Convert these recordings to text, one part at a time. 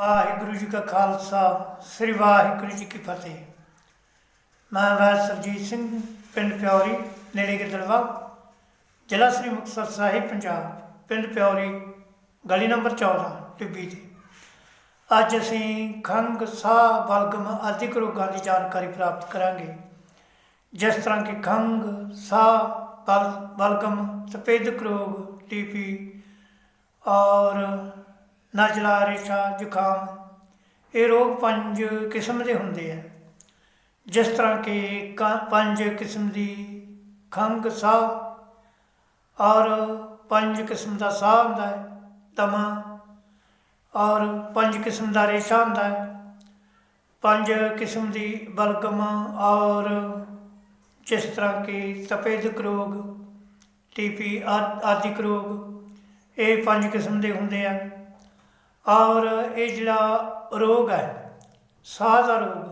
ਵਾਹਿਗੁਰੂ ਜੀ ਕਾ ਖਾਲਸਾ, ਸ੍ਰੀ ਵਾਹਿਗੁਰੂ ਜੀ ਕੀ ਫਤਿਹ। ਮੈਂ ਵੈਦ ਸਰਜੀਤ ਸਿੰਘ, ਪਿੰਡ ਪਿਉਰੀ ਨੇੜੇ ਗਿੱਦੜਵਾ, ਜ਼ਿਲ੍ਹਾ ਸ੍ਰੀ ਮੁਕਤਸਰ ਸਾਹਿਬ, ਪੰਜਾਬ, ਪਿੰਡ ਪਿਉਰੀ ਗਲੀ ਨੰਬਰ 14 ਟਿੱਬੀ ਤੇ। ਅੱਜ ਅਸੀਂ ਖੰਗ ਸਾਹ ਬਲਗਮ ਆਦਿ ਰੋਗਾਂ ਦੀ ਜਾਣਕਾਰੀ ਪ੍ਰਾਪਤ ਕਰਾਂਗੇ। ਜਿਸ ਤਰ੍ਹਾਂ ਕਿ ਖੰਗ ਸਾਹ ਬਲ ਬਲਗਮ ਸਫੇਦਕ ਰੋਗ ਟੀਪੀ ਔਰ ਨਜ਼ਲਾ ਰੇਸ਼ਾ ਜ਼ੁਕਾਮ ਇਹ ਰੋਗ ਪੰਜ ਕਿਸਮ ਦੇ ਹੁੰਦੇ ਆ। ਜਿਸ ਤਰ੍ਹਾਂ ਕਿ ਕ- ਪੰਜ ਕਿਸਮ ਦੀ ਖੰਗ ਸਾਹ। ਔਰ ਪੰਜ ਕਿਸਮ ਦਾ ਸਾਹ ਹੁੰਦਾ ਹੈ ਤਮਾ ਔਰ ਪੰਜ ਕਿਸਮ ਦਾ ਰੇਸ਼ਾ ਹੁੰਦਾ ਹੈ। ਪੰਜ ਕਿਸਮ ਦੀ ਬਲਗਮ ਔਰ ਜਿਸ ਤਰ੍ਹਾਂ ਕਿ ਸਫੇਦਕ ਰੋਗ ਟੀਪੀ ਆਦਿਕ ਰੋਗ, ਇਹ ਪੰਜ ਕਿਸਮ ਦੇ ਹੁੰਦੇ ਆ। ਔਰ ਇਹ ਜਿਹੜਾ ਰੋਗ ਹੈ, ਸਾਹ ਦਾ ਰੋਗ,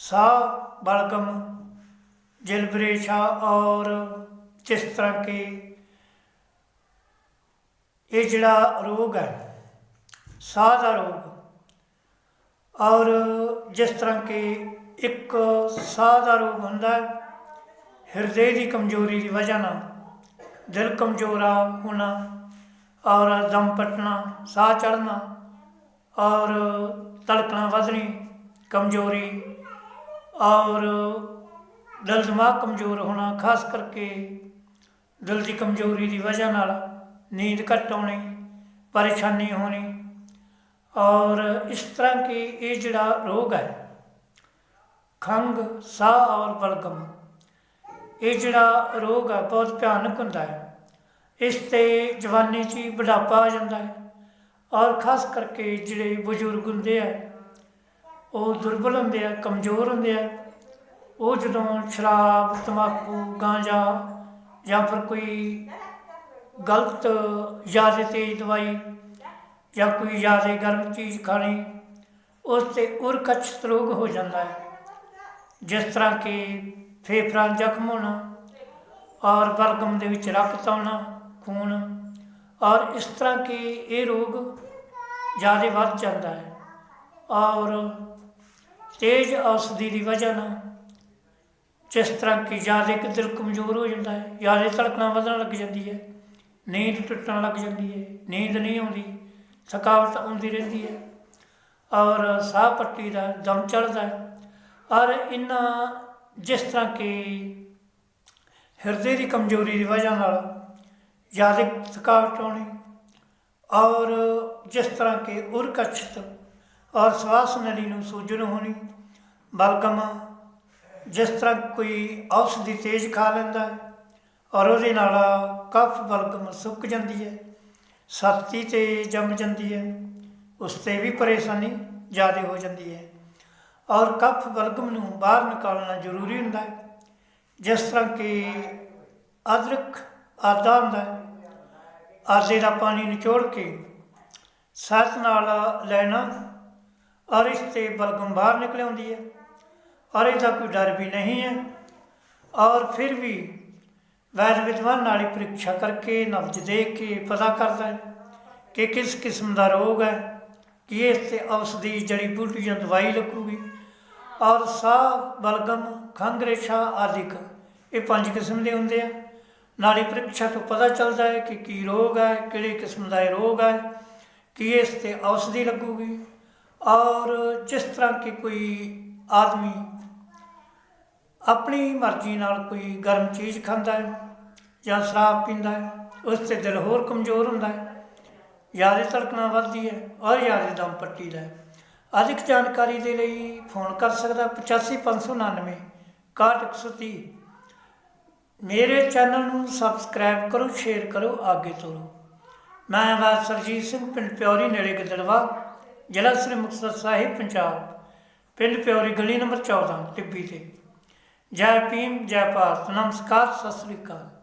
ਸਾਹ, ਬਲਗਮ ਜਲਬਰੇਸ਼ਾ ਔਰ ਜਿਸ ਤਰ੍ਹਾਂ ਕਿ ਇਹ ਜਿਹੜਾ ਰੋਗ ਹੈ, ਸਾਹ ਦਾ ਰੋਗ ਔਰ ਜਿਸ ਤਰ੍ਹਾਂ ਕਿ ਇੱਕ ਸਾਹ ਦਾ ਰੋਗ ਹੁੰਦਾ ਹੈ, ਹਿਰਦੇ ਦੀ ਕਮਜ਼ੋਰੀ ਦੀ ਵਜ੍ਹਾ ਨਾਲ, ਦਿਲ ਕਮਜ਼ੋਰਾ ਹੋਣਾ ਔਰ ਦਮ ਪਟਣਾ, ਸਾਹ ਚੜਨਾ ਔਰ ਧੜਕਣਾ ਵਧਣੀ ਕਮਜ਼ੋਰੀ ਔਰ ਦਿਲ ਦਿਮਾਗ ਕਮਜ਼ੋਰ ਹੋਣਾ, ਖਾਸ ਕਰਕੇ ਦਿਲ ਦੀ ਕਮਜ਼ੋਰੀ ਦੀ ਵਜ੍ਹਾ ਨਾਲ ਨੀਂਦ ਘੱਟ ਆਉਣੀ, ਪਰੇਸ਼ਾਨੀ ਹੋਣੀ ਔਰ ਇਸ ਤਰ੍ਹਾਂ ਕਿ ਇਹ ਜਿਹੜਾ ਰੋਗ ਹੈ ਖੰਗ ਸਾਹ ਔਰ ਬਲਗਮ, ਇਹ ਜਿਹੜਾ ਰੋਗ ਹੈ, ਬਹੁਤ ਭਿਆਨਕ ਹੁੰਦਾ ਹੈ। ਇਸ ਤੇ ਜਵਾਨੀ 'ਚ ਹੀ ਬੁਢਾਪਾ ਆ ਜਾਂਦਾ ਹੈ ਔਰ ਖਾਸ ਕਰਕੇ ਜਿਹੜੇ ਬਜ਼ੁਰਗ ਹੁੰਦੇ ਆ, ਉਹ ਦੁਰਬਲ ਹੁੰਦੇ ਆ, ਕਮਜ਼ੋਰ ਹੁੰਦੇ ਆ, ਉਹ ਜਦੋਂ ਸ਼ਰਾਬ, ਤੰਬਾਕੂ, ਗਾਂਜਾ ਜਾਂ ਫਿਰ ਕੋਈ ਗਲਤ ਜ਼ਿਆਦਾ ਤੇਜ਼ ਦਵਾਈ ਜਾਂ ਕੋਈ ਜ਼ਿਆਦਾ ਗਰਮ ਚੀਜ਼ ਖਾਣੀ, ਉਸ ਤੇ ਉਰਕਛਤ ਰੋਗ ਹੋ ਜਾਂਦਾ ਹੈ। ਜਿਸ ਤਰ੍ਹਾਂ ਕਿ ਫੇਫੜਾਂ ਜ਼ਖਮ ਹੋਣਾ ਔਰ ਬਲਗਮ ਦੇ ਵਿੱਚ ਰਕਤ ਆਉਣਾ ਖੂਨ ਔਰ ਇਸ ਤਰ੍ਹਾਂ ਕਿ ਇਹ ਰੋਗ ਜ਼ਿਆਦਾ ਵੱਧ ਜਾਂਦਾ ਹੈ ਔਰ ਤੇਜ਼ ਔਸ਼ਧੀ ਦੀ ਵਜ੍ਹਾ ਨਾਲ ਜਿਸ ਤਰ੍ਹਾਂ ਕਿ ਜ਼ਿਆਦਾ ਇੱਕ ਦਿਲ ਕਮਜ਼ੋਰ ਹੋ ਜਾਂਦਾ ਹੈ, ਜ਼ਿਆਦਾ ਧੜਕਣਾ ਵਧਣ ਲੱਗ ਜਾਂਦੀ ਹੈ, ਨੀਂਦ ਟੁੱਟਣ ਲੱਗ ਜਾਂਦੀ ਹੈ, ਨੀਂਦ ਨਹੀਂ ਆਉਂਦੀ, ਥਕਾਵਟ ਆਉਂਦੀ ਰਹਿੰਦੀ ਹੈ ਔਰ ਸਾਹ ਪੱਟੀ ਦਾ ਦਮ ਚੜਦਾ ਹੈ ਔਰ ਇਨ੍ਹਾਂ ਜਿਸ ਤਰ੍ਹਾਂ ਕਿ ਹਿਰਦੇ ਦੀ ਕਮਜ਼ੋਰੀ ਦੀ ਵਜ੍ਹਾ ਨਾਲ ਜ਼ਿਆਦਾ ਥਕਾਵਟ ਆਉਣੀ, ਔਰ ਜਿਸ ਤਰ੍ਹਾਂ ਕਿ ਉਰਕਛਤ ਔਰ ਸਵਾਸ ਨਲੀ ਨੂੰ ਸੂਜਨ ਹੋਣੀ, ਬਲਗਮ ਜਿਸ ਤਰ੍ਹਾਂ ਕੋਈ ਔਸ਼ਧੀ ਤੇਜ਼ ਖਾ ਲੈਂਦਾ ਹੈ, ਔਰ ਉਹਦੇ ਨਾਲ ਕਫ ਬਲਗਮ ਸੁੱਕ ਜਾਂਦੀ ਹੈ ਛਾਤੀ ਤੇ ਜੰਮ ਜਾਂਦੀ ਹੈ, ਉਸ ਤੇ ਵੀ ਪਰੇਸ਼ਾਨੀ ਜ਼ਿਆਦਾ ਹੋ ਜਾਂਦੀ ਹੈ, ਔਰ ਕਫ ਬਲਗਮ ਨੂੰ ਬਾਹਰ ਨਿਕਾਲਣਾ ਜ਼ਰੂਰੀ ਹੁੰਦਾ ਹੈ, ਜਿਸ ਤਰ੍ਹਾਂ ਕਿ ਅਦਰਕ, ਆਦਾ ਹੁੰਦਾ ਹੈ ਆਦੇ ਦਾ ਪਾਣੀ ਨਿਚੋੜ ਕੇ ਸੱਤ ਨਾਲ ਲੈਣਾ ਔਰ ਇਸ ਤੇ ਬਲਗਮ ਬਾਹਰ ਨਿਕਲ ਆਉਂਦੀ ਹੈ। ਔਰ ਇਹਦਾ ਕੋਈ ਡਰ ਵੀ ਨਹੀਂ ਹੈ। ਔਰ ਫਿਰ ਵੀ ਵੈਦ ਵਿਦਵਾਨ ਨਾਲ ਹੀ ਪ੍ਰੀਖਿਆ ਕਰਕੇ, ਨਬਜ ਦੇਖ ਕੇ ਪਤਾ ਕਰਦਾ ਹੈ ਕਿ ਕਿਸ ਕਿਸਮ ਦਾ ਰੋਗ ਹੈ, ਕਿ ਇਸ ਤੇ ਔਸ਼ਧੀ ਜੜੀ ਬੂਟੀ ਜਾਂ ਦਵਾਈ ਲੱਗੂਗੀ। ਔਰ ਸਾਹ, ਬਲਗਮ ਖੰਗ ਰੇਸ਼ਾ ਆਦਿਕ ਇਹ ਪੰਜ ਕਿਸਮ ਦੇ ਹੁੰਦੇ ਆ। ਨਾਲੀ ਪ੍ਰੀਖਿਆ ਤੋਂ ਪਤਾ ਚੱਲਦਾ ਹੈ ਕਿ ਕੀ ਰੋਗ ਹੈ, ਕਿਹੜੇ ਕਿਸਮ ਦਾ ਇਹ ਰੋਗ ਹੈ, ਕੀ ਇਸ ਤੇ ਔਸ਼ਧੀ ਲੱਗੂਗੀ ਔਰ ਜਿਸ ਤਰ੍ਹਾਂ ਕਿ ਕੋਈ ਆਦਮੀ ਆਪਣੀ ਮਰਜ਼ੀ ਨਾਲ ਕੋਈ ਗਰਮ ਚੀਜ਼ ਖਾਂਦਾ ਹੈ ਜਾਂ ਸ਼ਰਾਬ ਪੀਂਦਾ ਹੈ, ਉਸ ਤੇ ਦਿਲ ਹੋਰ ਕਮਜ਼ੋਰ ਹੁੰਦਾ ਹੈ ਜ਼ਿਆਦਾ ਧੜਕਣਾ ਵੱਧਦੀ ਹੈ ਔਰ ਜ਼ਿਆਦਾ ਦਮ ਪੱਟੀ ਦਾ ਅਧਿਕ ਜਾਣਕਾਰੀ ਦੇ ਲਈ ਫੋਨ ਕਰ ਸਕਦਾ 85599 6130 ਮੇਰੇ ਚੈਨਲ ਨੂੰ ਸਬਸਕ੍ਰਾਈਬ ਕਰੋ, ਸ਼ੇਅਰ ਕਰੋ, ਅੱਗੇ ਤੋਰੋ। ਮੈਂ ਬਾਦ ਸਰਜੀਤ ਸਿੰਘ, ਪਿੰਡ ਪਿਓਰੀ, ਨੇੜੇ ਗਿੱਦੜਵਾ, ਜ਼ਿਲ੍ਹਾ ਸ੍ਰੀ ਮੁਕਤਸਰ ਸਾਹਿਬ, ਪੰਜਾਬ। ਪਿੰਡ ਪਿਓਰੀ, ਗਲੀ ਨੰਬਰ 14 ਟਿੱਬੀ ਤੇ। ਜੈ ਭੀਮ, ਜੈ ਭਾਰਤ। ਨਮਸਕਾਰ, ਸਤਿ ਸ੍ਰੀ ਅਕਾਲ।